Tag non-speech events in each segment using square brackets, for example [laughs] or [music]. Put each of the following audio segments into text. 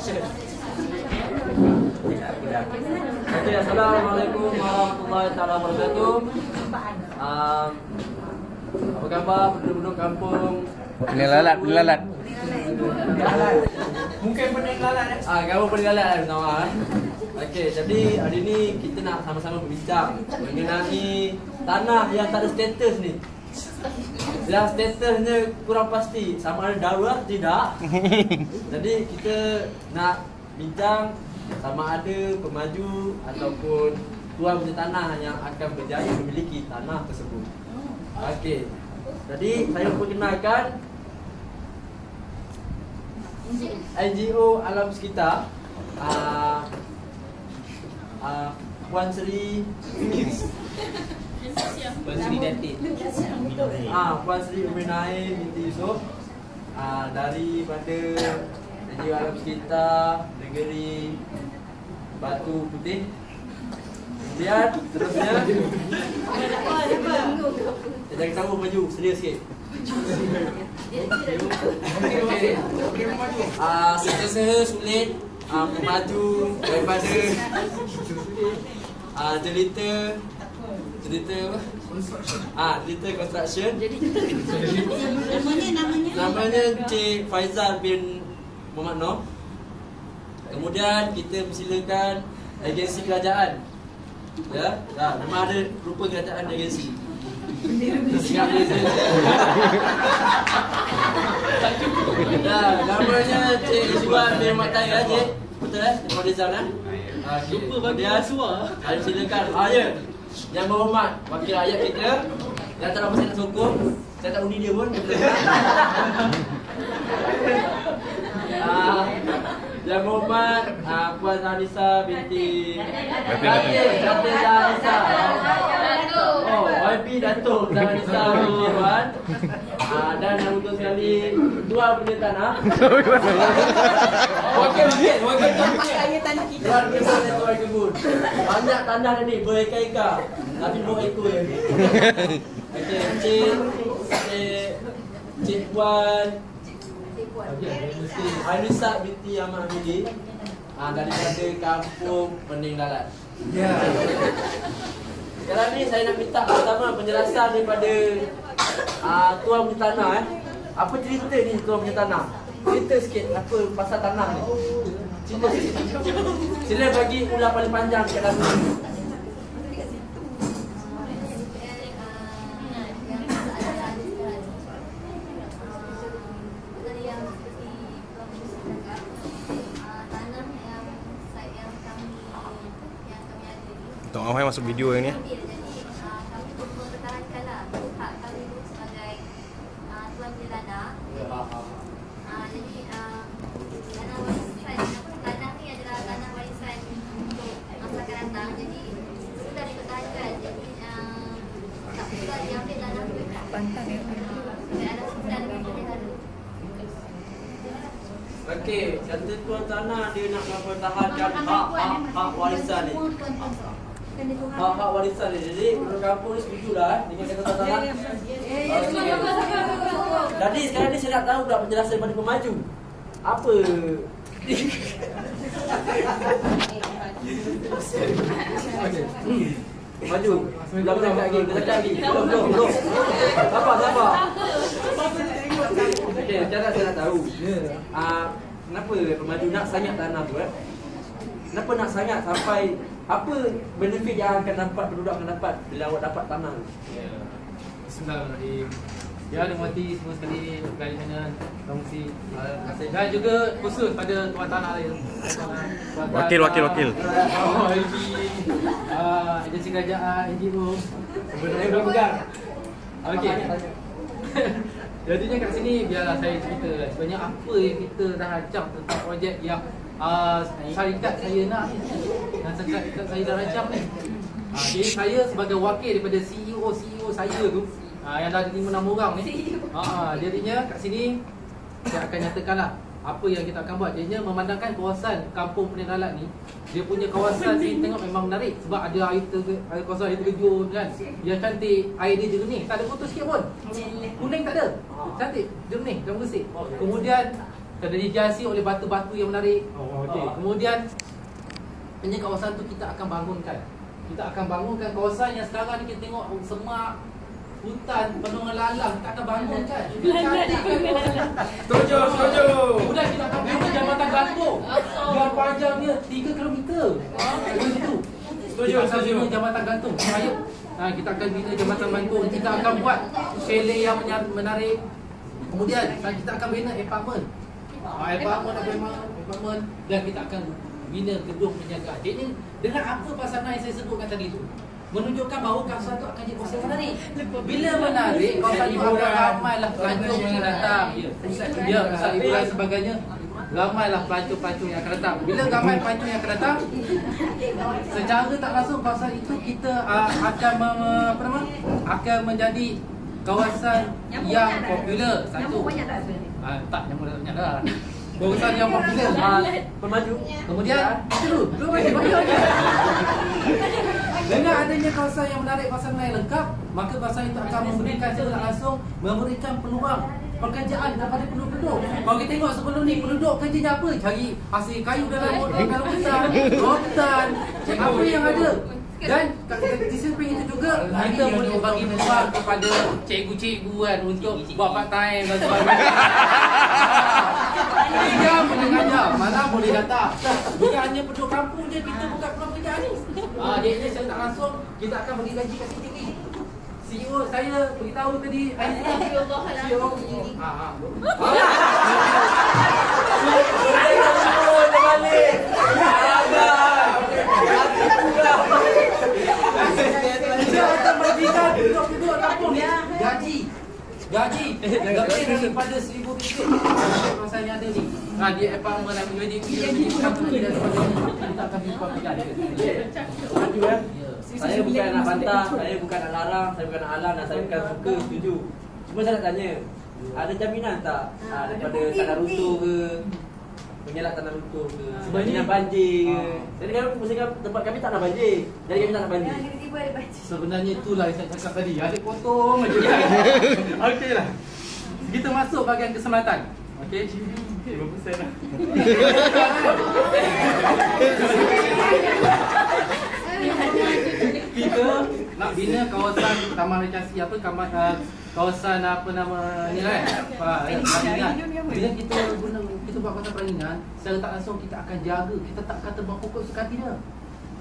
Okay, Assalamualaikum warahmatullahi taala wabarakatuh. Um, apa khabar penduduk kampung? Penilalat, penilalat. Mungkin pening lalat eh? Ah, kamu pening lalat lah pertama eh? Okey, jadi hari ni kita nak sama-sama berbincang mengenai tanah yang tak ada status ni. Yang statusnya kurang pasti sama ada darurat tidak. [laughs] Jadi kita nak bincang sama ada pemaju ataupun tuan punya tanah yang akan berjaya memiliki tanah tersebut. Okey. Jadi saya perkenalkan NGO Alam Sekitar uh, uh, Puan Sri [laughs] Puan Sri Datin Ah, Puan Sri Uminae binti Yusof ah, daripada NGO Alam Sekitar Negeri Batu Putih. Kemudian terusnya Jangan tahu maju, sedia sikit. Ah, setiausaha sulit ah, memaju daripada ah, jelita jelita apa? Ah, jelita construction. Namanya namanya? Namanya Encik Faizal bin Muhammad Noh. Kemudian kita persilakan agensi kerajaan. Ya, ya memang ada rupa kerajaan agensi. Ingat beza Ya, namanya Encik Izzuan bin Muhammad Tahir Cik Betul eh? Terima Rizal eh? Lupa bagi suara Saya silakan. Ah ya Yang berhormat Wakil rakyat kita Yang tak apa saya nak sokong Saya tak undi dia pun [laughs] Dia boleh Ah, Yang berhormat ah, Puan Zanisa binti Datin Datin Zanisa Oh, YB Datuk Zanisa binti [laughs] Puan. Ah, Dan yang betul sekali Tuan punya tanah Wakil sikit Wakil kaya tanah kita. Kebun dan tuan kebun. Banyak tanah ni bereka-eka Tapi buat ekor je Okey, Encik Encik Encik Puan Ainisa binti Ahmad Hamidi ah, Daripada kampung Pening Lalat Ya. [laughs] Sekarang ni saya nak minta pertama penjelasan daripada ah, Tuan punya tanah eh. Apa cerita ni Tuan punya tanah? Cerita sikit apa pasal tanah ni. Cerita sikit. Sila bagi ulang paling panjang dekat dalam ni masuk video ni. Pantang ya. Okey, kata tuan tanah dia nak mempertahankan hak hak hak warisan ni. Hak hak warisan ni. Jadi penduduk kampung ni setuju dah eh dengan kata tanah. Okey. Jadi sekarang ni saya nak tahu pula penjelasan daripada pemaju. Apa Maju. Belum cakap lagi, belum cakap lagi. Belum, belum, belum. Sabar, sabar. Okey, cara saya nak tahu. Ah, kenapa pemaju nak sangat tanah tu eh? Kenapa nak sangat sampai apa benefit yang akan dapat penduduk akan dapat bila awak dapat tanah tu? Ya. Bismillahirrahmanirrahim Ya, nikmati semua sekali Dari sana, kongsi uh, Dan juga khusus pada tuan tanah lain Wakil, wakil, wakil. uh, IB, uh, Agensi kerajaan, NGO Sebenarnya belum pegang Okey Jadinya kat sini biarlah saya cerita. Sebenarnya apa yang kita dah rancang tentang projek yang uh, syarikat saya nak ni? Yang syarikat saya dah rancang ni? Uh, Jadi saya sebagai wakil daripada CEO-CEO saya tu uh, Yang dah ada 5-6 orang ni. Uh, Jadinya kat sini saya akan nyatakanlah apa yang kita akan buat? Jadinya memandangkan kawasan kampung Peninggalan ni Dia punya kawasan ni tengok memang menarik Sebab ada air, terge, air kawasan air terjun kan? Yang cantik, air dia jernih. Tak ada kotor sikit pun. Kuning tak ada. Cantik, jernih dan bersih Kemudian terhiasi oleh batu-batu yang menarik. Oh, kemudian hanya kawasan tu kita akan bangunkan. Kita akan bangunkan kawasan yang sekarang ni kita tengok semak hutan penuh lalang bangunkan. Kita cantikkan kawasan tu. Setuju, setuju. Kemudian kita akan bangun jambatan gantung. Yang panjangnya 3 km. Ah. Setuju, setuju. jambatan gantung. Ayo. Ha, kita akan bina jambatan gantung. Kita akan buat chalet yang menarik. Kemudian ha, kita akan bina apartment. Ha, apartment, apartment, apartment dan kita akan bina gedung penjaga. Jadi dengan apa pasangan yang saya sebutkan tadi tu menunjukkan bahawa kawasan tu akan jadi kawasan yang menarik. Bila menarik, kawasan tu akan ramailah pelancong yang datang. Ya, pusat hiburan sebagainya. Ramailah pelancong-pelancong yang akan datang. Bila ramai pelancong yang akan datang, secara tak langsung kawasan itu kita uh, akan apa nama? akan menjadi kawasan yang popular. Satu. Ah, tak nyamuk dah banyak dah. Kawasan yang popular. Ah, Pemaju. Kemudian itu dulu, bagi bagi bagi. Dengan adanya kawasan yang menarik, kawasan yang lengkap, maka kawasan itu akan memberikan secara langsung memberikan peluang pekerjaan kepada penduduk. Kalau kita tengok sebelum ni penduduk kerjanya apa? Cari hasil kayu dalam [laughs] dalam hutan, rotan, apa yang ada. Dan samping itu juga kita boleh bagi peluang kepada cikgu-cikgu kan untuk buat part time dan sebagainya. [laughs] Dia boleh ngajar, mana boleh datang. Bukan hanya penduduk kampung je kita buka peluang kerjaan ni. Ah, jadi secara tak langsung kita akan bagi gaji kat sini tinggi. CEO saya beritahu tadi ni CEO ah, ah. Dia akan bagikan penduduk-penduduk kampung ni gaji Gaji lebih daripada seribu ringgit Kawasan yang ada ni ha, Dia dan menjadi menjadi company dan sebagainya Kita akan buka kerja Maju kan? Saya bukan nak bantah, saya bukan nak larang, saya bukan nak halang dan saya bukan suka, setuju. Cuma saya nak tanya, ada jaminan tak ah, daripada tanah runtuh ke? Mengelak tanah runtuh ke? Jaminan banjir ke? Jadi kami musim tempat kami tak nak banjir. Jadi kami tak nak banjir. Sebenarnya itulah yang saya cakap tadi Ada potong aja kan [laughs] Okey lah Kita masuk bahagian keselamatan. Okey? 50% lah. [laughs] Kita nak bina kawasan taman rekreasi apa kawasan uh, kawasan apa nama ni kan bila kita guna kita buat kawasan perainan secara tak langsung kita akan jaga. Kita tak kata buang pokok suka tidak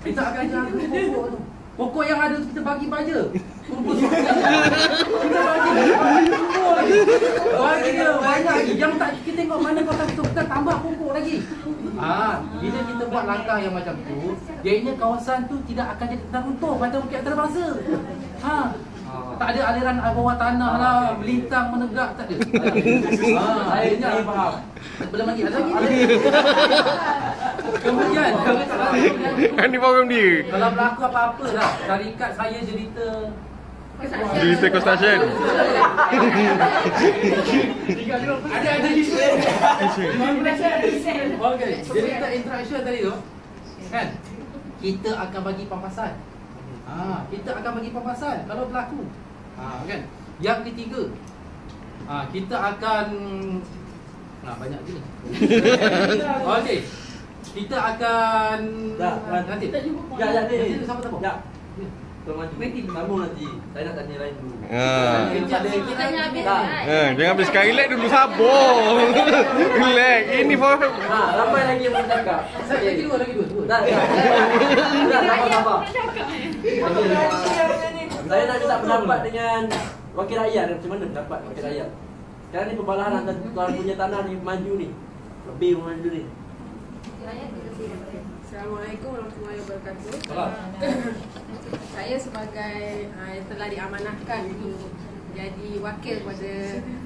kita akan jaga pokok tu. Pokok yang ada tu kita bagi baja. Kumpul semua. Kita bagi bagi kumpul lagi. Bagi dia banyak lagi. Yang tak kita tengok mana kawasan tu kita tambah pokok lagi. Ah, bila kita buat langkah yang macam tu, ianya kawasan tu tidak akan jadi tanah runtuh pada bukit antarabangsa. Ha. Tak ada aliran air bawah tanah lah, melintang, menegak, tak ada. [laughs] Ah, Saya akhirnya saya faham. Belum lagi, ada lagi. Kemudian, tak Kan ni program dia. kalau berlaku apa-apa lah, syarikat saya cerita Cerita construction. ada ada di sini. Okey, jadi kita interaction tadi tu kan kita akan bagi pampasan. Ha, kita akan bagi pampasan kalau berlaku. Ha, kan. Yang ketiga. Ha, kita akan Nah, banyak ni. [laughs] Okey. Kita akan Dah, nanti. Ya, ya, ni. Nanti siapa tahu? Ya. Tuan maju. Sambung nanti. Saya nak tanya lain dulu. Ha. Kita tanya habis kan? Ha, jangan habis sekali relax dulu sabar. [laughs] relax. Ini program. Ha, ramai lagi yang nak cakap. Saya lagi dua, lagi dua. Tak, tak. [laughs] Sabar. Okey. Saya nak minta pendapat dengan wakil rakyat macam mana pendapat wakil rakyat. Sekarang ni pembalahan antara tuan punya tanah ni maju ni. Lebih maju ni. Assalamualaikum warahmatullahi wabarakatuh. Salam. [coughs] Saya sebagai uh, yang telah diamanahkan untuk jadi wakil kepada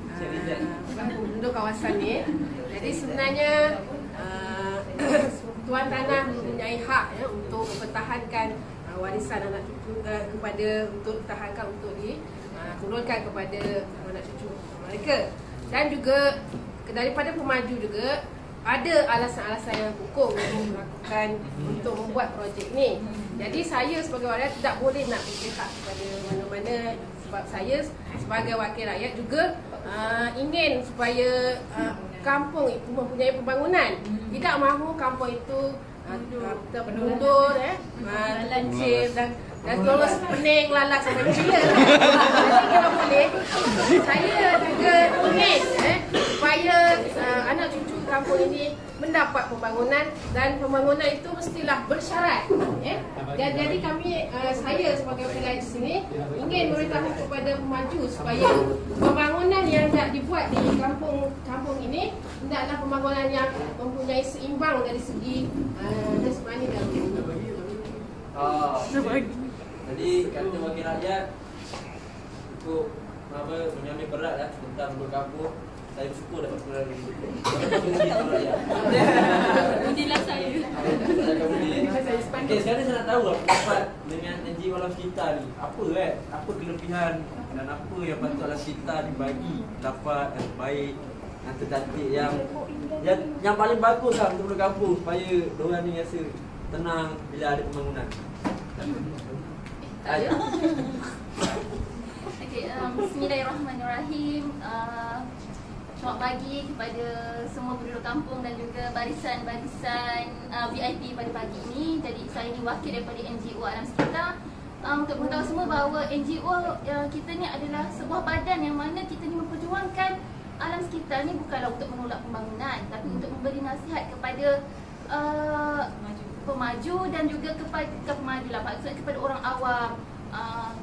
uh, penduduk kawasan ni. Jadi sebenarnya uh, [coughs] tuan tanah mempunyai hak ya untuk mempertahankan uh, warisan anak cucu uh, kepada untuk pertahankan untuk di uh, turunkan kepada anak cucu mereka. Dan juga daripada pemaju juga ada alasan-alasan yang hukum untuk melakukan untuk membuat projek ni. Jadi saya sebagai rakyat tidak boleh nak berpihak kepada mana-mana sebab saya sebagai wakil rakyat juga uh, ingin supaya uh, kampung itu mempunyai pembangunan. Tidak mahu kampung itu uh, terpenundur, eh, uh, terlencir dan dan terus pening lalat sampai bila. Saya juga ingin eh, supaya uh, anak cucu kampung ini mendapat pembangunan dan pembangunan itu mestilah bersyarat. Eh. Dan jadi kami, uh, saya sebagai pilihan di sini ingin memberitahu kepada pemaju supaya pembangunan yang nak dibuat di kampung kampung ini hendaklah pembangunan yang mempunyai seimbang dari segi uh, jasmani dan rohani. Ah, jadi kata wakil rakyat Cukup apa menyamai berat lah tentang berkampung saya bersyukur dapat keluar dari situ. [laughs] Ujilah saya. Okey, sekarang saya nak tahu lah pendapat dengan NGO alam sekitar ni. Apa kan? Apa kelebihan dan apa yang patut alam sekitar ni bagi dapat yang baik yang tercantik yang yang, yang paling bagus lah untuk berkampung supaya diorang ni rasa tenang bila ada pembangunan. Ayah. [laughs] Okay, um, Bismillahirrahmanirrahim. Uh, selamat pagi kepada semua penduduk kampung dan juga barisan-barisan uh, VIP pada pagi ini. Jadi saya ni wakil daripada NGO Alam Sekitar. Uh, untuk mengetahui semua bahawa NGO uh, kita ni adalah sebuah badan yang mana kita ni memperjuangkan alam sekitar ni bukanlah untuk menolak pembangunan tapi untuk memberi nasihat kepada uh, pemaju dan juga kepada ke pemaju lah maksudnya kepada orang awam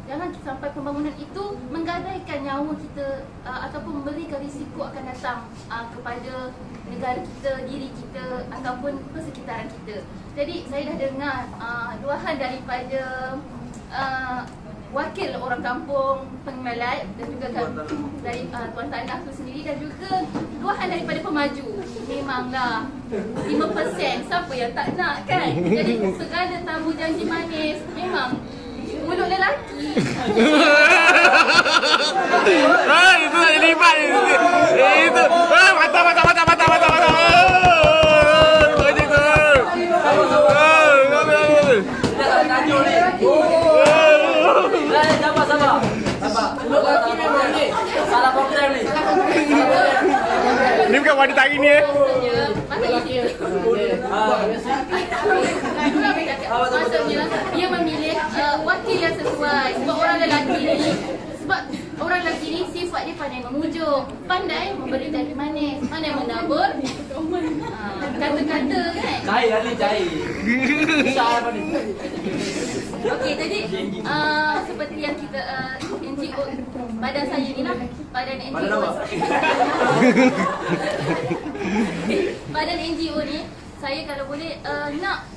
jangan sampai pembangunan itu menggadaikan nyawa kita uh, ataupun memberikan risiko akan datang uh, kepada negara kita, diri kita ataupun persekitaran kita. Jadi saya dah dengar uh, luahan daripada uh, wakil orang kampung Pengemelat dan juga kan, dari uh, Tuan Tanah tu sendiri dan juga luahan daripada pemaju. Memanglah 5% siapa yang tak nak kan? Jadi segala tamu janji manis memang mulut lelaki. [laughs] Ah, itu tak libat itu. Itu. Ah, mata mata mata mata mata mata. Macam tu. Ah, ni. Salah program ni. Salah program. Ni bukan wanita hari ni eh. Maksudnya, maksudnya Ah. Maksudnya dia memilih uh, sesuai Sebab orang lelaki ni Sebab orang lelaki ni sifat dia pandai memujuk Pandai memberi janji manis Pandai menabur uh, Kata-kata kan Cair kali, cair. Besar apa ni? Okey, jadi uh, seperti yang kita uh, NGO badan saya ni lah, badan NGO. Badan NGO ni saya kalau boleh uh, nak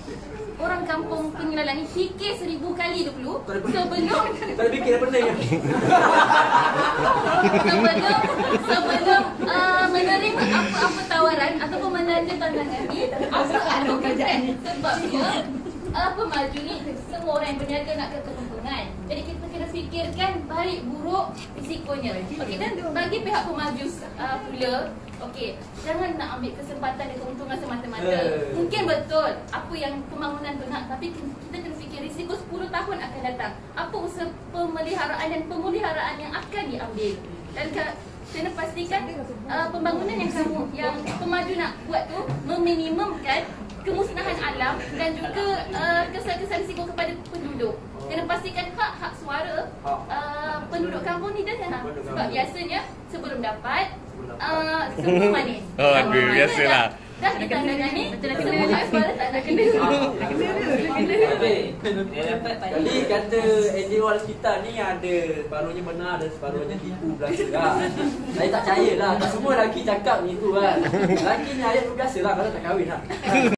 orang kampung pengenalan ni fikir seribu kali dulu. Sebelum [laughs] Tak fikir dah pening. [laughs] sebelum sebelum uh, menerima apa-apa tawaran ataupun menandatangani apa-apa kerajaan sebab dia uh, pemaju ni semua orang yang berniaga nak ke kepempungan jadi kita kena fikirkan baik buruk risikonya. Okey dan bagi pihak pemaju uh, pula okey jangan nak ambil kesempatan dan keuntungan semata-mata. Mungkin betul apa yang pembangunan tu nak tapi kita kena fikir risiko 10 tahun akan datang. Apa usaha pemeliharaan dan pemuliharaan yang akan diambil? Dan kena pastikan uh, pembangunan yang kamu yang pemaju nak buat tu meminimumkan kemusnahan alam dan juga uh, kesan-kesan risiko kepada penduduk. Kena pastikan hak-hak kampung ni dah sebab biasanya sebelum dapat uh, semua manis Oh, aduh, Mana biasalah. dah- dah ditandangani semua hak suara tak nak kena Okey. Jadi kata NGO Alam Sekitar ni ada separuhnya benar dan separuhnya tipu belaka lah. Saya tak percaya lah. Tak semua lelaki cakap ni tu kan. Lelaki ni ayat tu biasa lah kalau tak kahwin lah. [laughs]